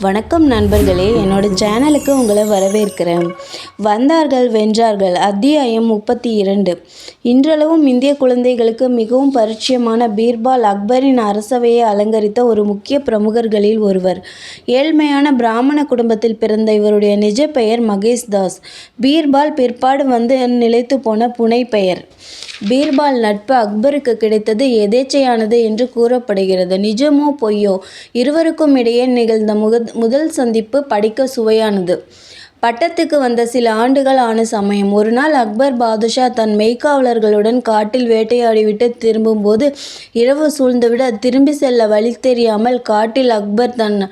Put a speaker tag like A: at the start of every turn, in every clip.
A: வணக்கம் நண்பர்களே என்னோட சேனலுக்கு உங்களை வரவேற்கிறேன். வந்தார்கள் வென்றார்கள் அத்தியாயம் முப்பத்தி இரண்டு இன்றளவும் இந்திய குழந்தைகளுக்கு மிகவும் பரிச்சயமான பீர்பால் அக்பரின் அரசவையை அலங்கரித்த ஒரு முக்கிய பிரமுகர்களில் ஒருவர். ஏழ்மையான பிராமண குடும்பத்தில் பிறந்த இவருடைய நிஜ பெயர் மகேஷ் தாஸ். பீர்பால் பிற்பாடு வந்து நிலைத்து போன புனை பெயர். பீர்பால் நட்பு அக்பருக்கு கிடைத்தது எதேச்சையானது என்று கூறப்படுகிறது. நிஜமோ பொய்யோ? இருவருக்கும் இடையே நிகழ்ந்த முக முதல் சந்திப்பு படிக்க சுவையானது. பட்டத்துக்கு வந்த சில ஆண்டுகள் ஆன சமயம் ஒரு நாள் அக்பர் பாதுஷா தன் மெய்க்காவலர்களுடன் காட்டில் வேட்டையாடிவிட்டு திரும்பும்போது இரவு சூழ்ந்துவிட திரும்பி செல்ல வழி தெரியாமல் காட்டில் அக்பர் தன்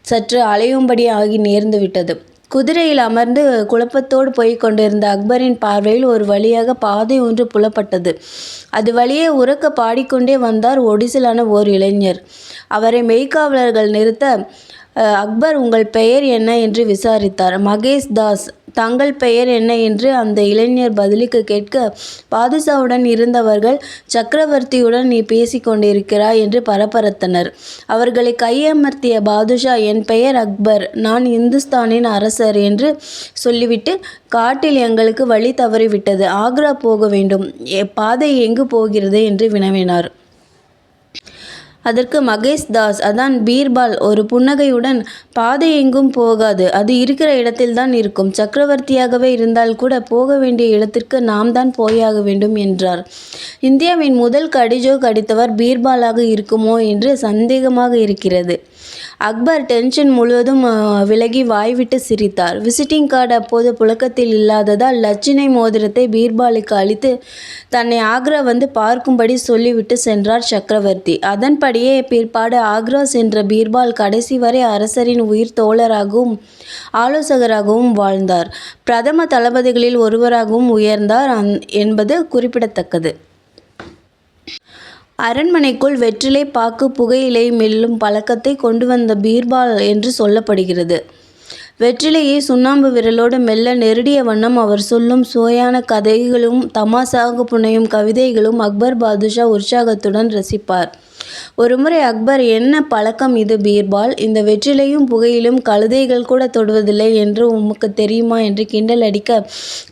A: சற்று அலையும்படி ஆகி நேர்ந்து விட்டது குதிரையில் அமர்ந்து குழப்பத்தோடு போய்க் கொண்டிருந்த அக்பரின் பார்வையில் ஒரு வழியாக பாதை ஒன்று புலப்பட்டது. அது வழியே உறக்க பாடிக்கொண்டே வந்தார் ஒடிசலான ஓர் இளைஞர். அவரை மெய்க்காவலர்கள் நிறுத்த அக்பர் உங்கள் பெயர் என்ன? என்று விசாரித்தார். மகேஷ் தாஸ். தங்கள் பெயர் என்ன? என்று அந்த இளைஞர் பதிலுக்கு கேட்க பாதுஷாவுடன் இருந்தவர்கள் சக்கரவர்த்தியுடன் நீ பேசிக் கொண்டிருக்கிறாய் என்று பரபரத்தனர். அவர்களை கையமர்த்திய பாதுஷா என் பெயர் அக்பர். நான் இந்துஸ்தானின் அரசர் என்று சொல்லிவிட்டு காட்டில் எங்களுக்கு வழி தவறிவிட்டது. ஆக்ரா போக வேண்டும். எ- பாதை எங்கு போகிறது? என்று வினவினார். அதற்கு மகேஷ் தாஸ் அதான் பீர்பால் ஒரு புன்னகையுடன் பாதை எங்கும் போகாது அது இருக்கிற இடத்தில்தான் இருக்கும். சக்கரவர்த்தியாகவே இருந்தால் கூட போக வேண்டிய இடத்திற்கு நாம் தான் போயாக வேண்டும் என்றார். இந்தியாவின் முதல் கடிஜோ கடித்தவர் பீர்பாலாக இருக்குமோ என்று சந்தேகமாக இருக்கிறது. அக்பர் டென்ஷன் முழுவதும் விலகி வாய்விட்டு சிரித்தார். விசிட்டிங் கார்டு அப்போது புழக்கத்தில் இல்லாததால் லட்சினை மோதிரத்தை பீர்பாலுக்கு அளித்து தன்னை ஆக்ரா வந்து பார்க்கும்படி சொல்லிவிட்டு சென்றார் சக்கரவர்த்தி. அதன்படியே பிற்பாடு ஆக்ரா சென்ற பீர்பால் கடைசி வரை அரசரின் உயிர் தோழராகவும் ஆலோசகராகவும் வாழ்ந்தார். பிரதம தளபதிகளில் ஒருவராகவும் உயர்ந்தார் அந்- என்பது குறிப்பிடத்தக்கது. அரண்மனைக்குள் வெற்றிலை பாக்கு புகையிலை மெல்லும் பழக்கத்தை கொண்டு வந்த பீர்பால் என்று சொல்லப்படுகிறது. வெற்றிலையை சுண்ணாம்பு விரலோடு மெல்ல நெருடிய வண்ணம் அவர் சொல்லும் சுவையான கதைகளும் தமாசாக புனையும் கவிதைகளும் அக்பர் பாதுஷா உற்சாகத்துடன் ரசிப்பார். ஒருமுறை அக்பர் என்ன பழக்கம் இது பீர்பால்? இந்த வெற்றிலையும் புகையிலும் கழுதைகள் கூட தொடுவதில்லை என்று உமக்கு தெரியுமா? என்று கிண்டல் அடிக்க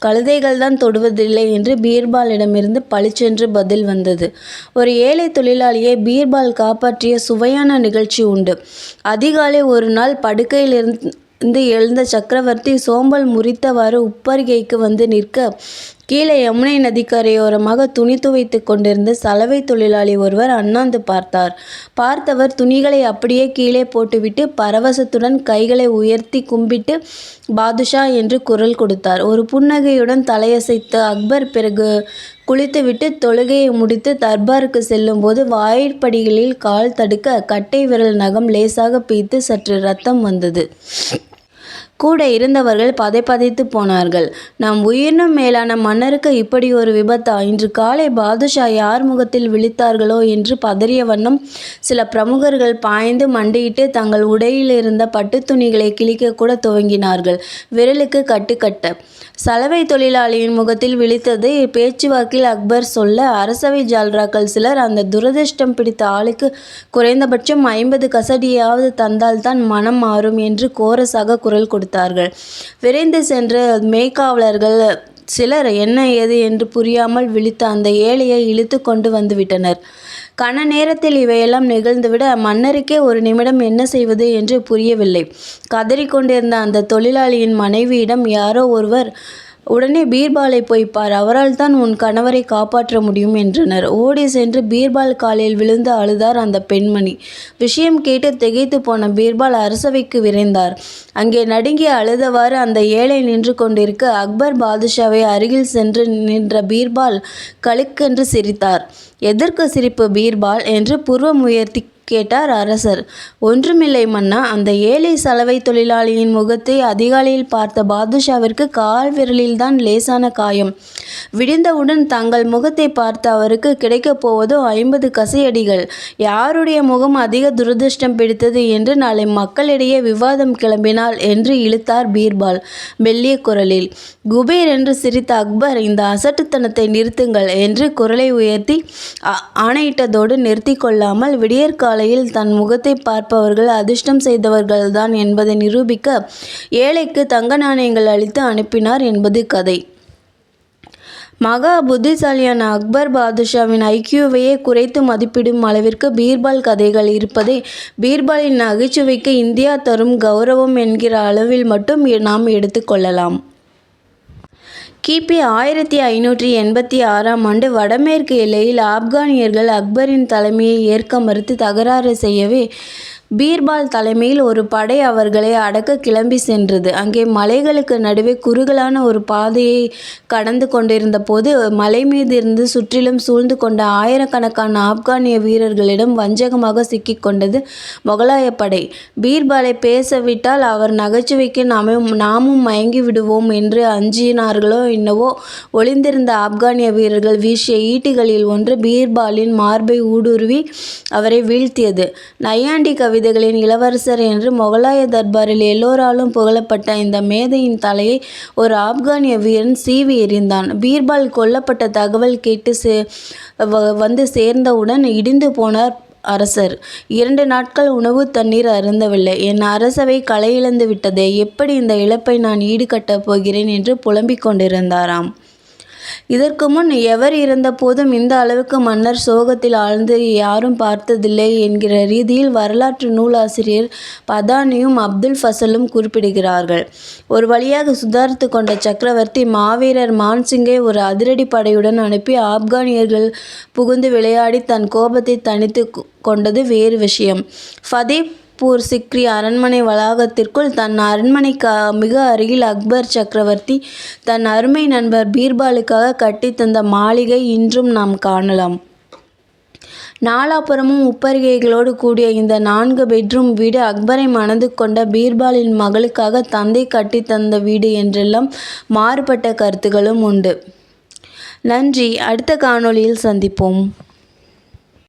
A: கழுதைகள் தான் தொடுவதில்லை என்று பீர்பாலிடமிருந்து பளிச்சென்று பதில் வந்தது. ஒரு ஏழை தொழிலாளியை பீர்பால் காப்பாற்றிய சுவையான நிகழ்ச்சி உண்டு. அதிகாலை ஒரு நாள் படுக்கையிலிருந்து இருந்து எழுந்த சக்கரவர்த்தி சோம்பல் முறித்தவாறு உப்பருகைக்கு வந்து நிற்க கீழே யமுனை நதிக்கரையோரமாக துணி துவைத்து கொண்டிருந்த சலவை தொழிலாளி ஒருவர் அண்ணாந்து பார்த்தார். பார்த்தவர் துணிகளை அப்படியே கீழே போட்டுவிட்டு பரவசத்துடன் கைகளை உயர்த்தி கும்பிட்டு பாதுஷா என்று குரல் கொடுத்தார். ஒரு புன்னகையுடன் தலையசைத்த அக்பர் பிறகு குளித்துவிட்டு தொழுகையை முடித்து தர்பாருக்கு செல்லும்போது வாயிற்படிகளில் கால் தடுக்க கட்டை விரல் நகம் லேசாக பீத்து சற்று ரத்தம் வந்தது. கூட இருந்தவர்கள் பதைபதைத்து போனார்கள். நம் உயிரினும் மேலான மன்னருக்கு இப்படி ஒரு விபத்தா? இன்று காலை பாதுஷா யார் முகத்தில் விழித்தார்களோ என்று பதறிய வண்ணம் சில பிரமுகர்கள் பாய்ந்து மண்டியிட்டு தங்கள் உடையிலிருந்த பட்டுத் துணிகளை கிழிக்க கூட துவங்கினார்கள். விரலுக்கு கட்டுக்கட்ட. சலவை தொழிலாளியின் முகத்தில் விழித்தது பேச்சுவாக்கில் அக்பர் சொல்ல அரசவை ஜால்ராக்கள் சிலர் அந்த துரதிர்ஷ்டம் பிடித்த ஆளுக்கு குறைந்தபட்சம் ஐம்பது கசடியாவது தந்தால்தான் மனம் மாறும் என்று கோரசாக குரல் கொடுத்தார்கள். விரைந்து சென்ற மேய்க்காவலர்கள் சிலர் என்ன ஏது என்று புரியாமல் விழித்த அந்த ஏழையை இழுத்து கொண்டு வந்துவிட்டனர். கன நேரத்தில் இவையெல்லாம் நிகழ்ந்துவிட மன்னருக்கே ஒரு நிமிடம் என்ன செய்வது என்று புரியவில்லை. கதறிக்கொண்டிருந்த அந்த தொழிலாளியின் மனைவியிடம் யாரோ ஒருவர் உடனே பீர்பாலை போய் பார் அவரால் தான் உன் கணவரை காப்பாற்ற முடியும் என்றனர். ஓடி சென்று பீர்பால் காலில் விழுந்து அழுதார் அந்த பெண்மணி. விஷயம் கேட்டு திகைத்து போன பீர்பால் அரசவைக்கு விரைந்தார். அங்கே நடுங்கி அழுதவாறு அந்த ஏழை நின்று கொண்டிருக்க அக்பர் பாதுஷாவை அருகில் சென்று நின்ற பீர்பால் கழுக்கென்று சிரித்தார். எதற்கு சிரிப்பு பீர்பால்? என்று புருவம் உயர்த்தி கேட்டார் அரசர். ஒன்றுமில்லை மன்னா அந்த ஏழை சலவை தொழிலாளியின் முகத்தை அதிகாலையில் பார்த்த பாதுஷாவிற்கு கால் விரலில்தான் லேசான காயம். விடிந்தவுடன் தங்கள் முகத்தை பார்த்த அவருக்கு கிடைக்கப் போவதோ ஐம்பது கசையடிகள். யாருடைய முகம் அதிக துரதிருஷ்டம் பிடித்தது என்று நாளை மக்களிடையே விவாதம் கிளம்பினால் என்று இழுத்தார் பீர்பால் மெல்லிய குரலில். குபேர் என்று சிரித்த அக்பர் இந்த அசட்டுத்தனத்தை நிறுத்துங்கள் என்று குரலை உயர்த்தி ஆணையிட்டதோடு நிறுத்தி கொள்ளாமல் விடியற்கால காலையில் தன் முகத்தை பார்ப்பவர்கள் அதிர்ஷ்டம் செய்தவர்கள்தான் என்பதை நிரூபிக்க ஏழைக்கு தங்க நாணயங்கள் அளித்து அனுப்பினார் என்பது கதை. மகா புத்திசாலியான அக்பர் பாதுஷாவின் ஐக்கியூவையே குறைத்து மதிப்பிடும் அளவிற்கு பீர்பால் கதைகள் இருப்பதை பீர்பாலின் நகைச்சுவைக்கு இந்தியா தரும் கௌரவம் என்கிற அளவில் மட்டும் நாம் எடுத்துக்கொள்ளலாம் கிபி ஆயிரத்தி ஐநூற்றி எண்பத்தி ஆறாம் ஆண்டு வடமேற்கு எல்லையில் ஆப்கானியர்கள் அக்பரின் தலைமையை ஏற்க மறுத்து தகராறு செய்யவே பீர்பால் தலைமையில் ஒரு படை அவர்களை அடக்க கிளம்பி சென்றது. அங்கே மலைகளுக்கு நடுவே குறுகலான ஒரு பாதையை கடந்து கொண்டிருந்த போது மலை மீது இருந்து சுற்றிலும் சூழ்ந்து கொண்ட ஆயிரக்கணக்கான ஆப்கானிய வீரர்களிடம் வஞ்சகமாக சிக்கிக்கொண்டது முகலாய படை. பீர்பாலை பேசவிட்டால் அவர் நகைச்சுவைக்கு நாமும் நாமும் மயங்கி விடுவோம் என்று அஞ்சினார்களோ என்னவோ ஒளிந்திருந்த ஆப்கானிய வீரர்கள் வீசிய ஈட்டிகளில் ஒன்று பீர்பாலின் மார்பை ஊடுருவி அவரை வீழ்த்தியது. நையாண்டி கவி கவிதைகளின் இளவரசர் என்று முகலாய தர்பாரில் எல்லோராலும் புகழப்பட்ட இந்த மேதையின் தலையை ஒரு ஆப்கானிய வீரன் சீவி எறிந்தான். பீர்பால் கொல்லப்பட்ட தகவல் கேட்டு சே வந்து சேர்ந்தவுடன் இடிந்து போனார் அரசர். இரண்டு நாட்கள் உணவு தண்ணீர் அருந்தவில்லை. என் அரசவை களையிழந்து விட்டதே எப்படி இந்த இழப்பை நான் ஈடுகட்டப் போகிறேன் என்று புலம்பிக் கொண்டிருந்தாராம். இதற்கு முன் எவர் இருந்தபோதும் இந்த அளவுக்கு மன்னர் சோகத்தில் ஆழ்ந்து யாரும் பார்த்ததில்லை என்கிற ரீதியில் வரலாற்று நூலாசிரியர் பதானியும் அப்துல் ஃபசலும் குறிப்பிடுகிறார்கள். ஒரு வழியாக சுதாரித்து கொண்ட சக்கரவர்த்தி மாவீரர் மான்சிங்கை ஒரு அதிரடி படையுடன் அனுப்பி ஆப்கானியர்கள் புகுந்து விளையாடி தன் கோபத்தை தனித்து கொண்டது வேறு விஷயம். ஃபதீப் பூர் சிக்ரி அரண்மனை வளாகத்திற்குள் தன் அரண்மனைக்கு மிக அருகில் அக்பர் சக்கரவர்த்தி தன் அருமை நண்பர் பீர்பாலுக்காக கட்டித்தந்த மாளிகை இன்றும் நாம் காணலாம். நாலாபுறமும் உப்பரிகைகளோடு கூடிய இந்த நான்கு பெட்ரூம் வீடு அக்பரை மணந்து கொண்ட பீர்பாலின் மகளுக்காக தந்தை கட்டித்தந்த வீடு என்றெல்லாம் மாறுபட்ட கருத்துகளும் உண்டு. நன்றி. அடுத்த காணொளியில் சந்திப்போம்.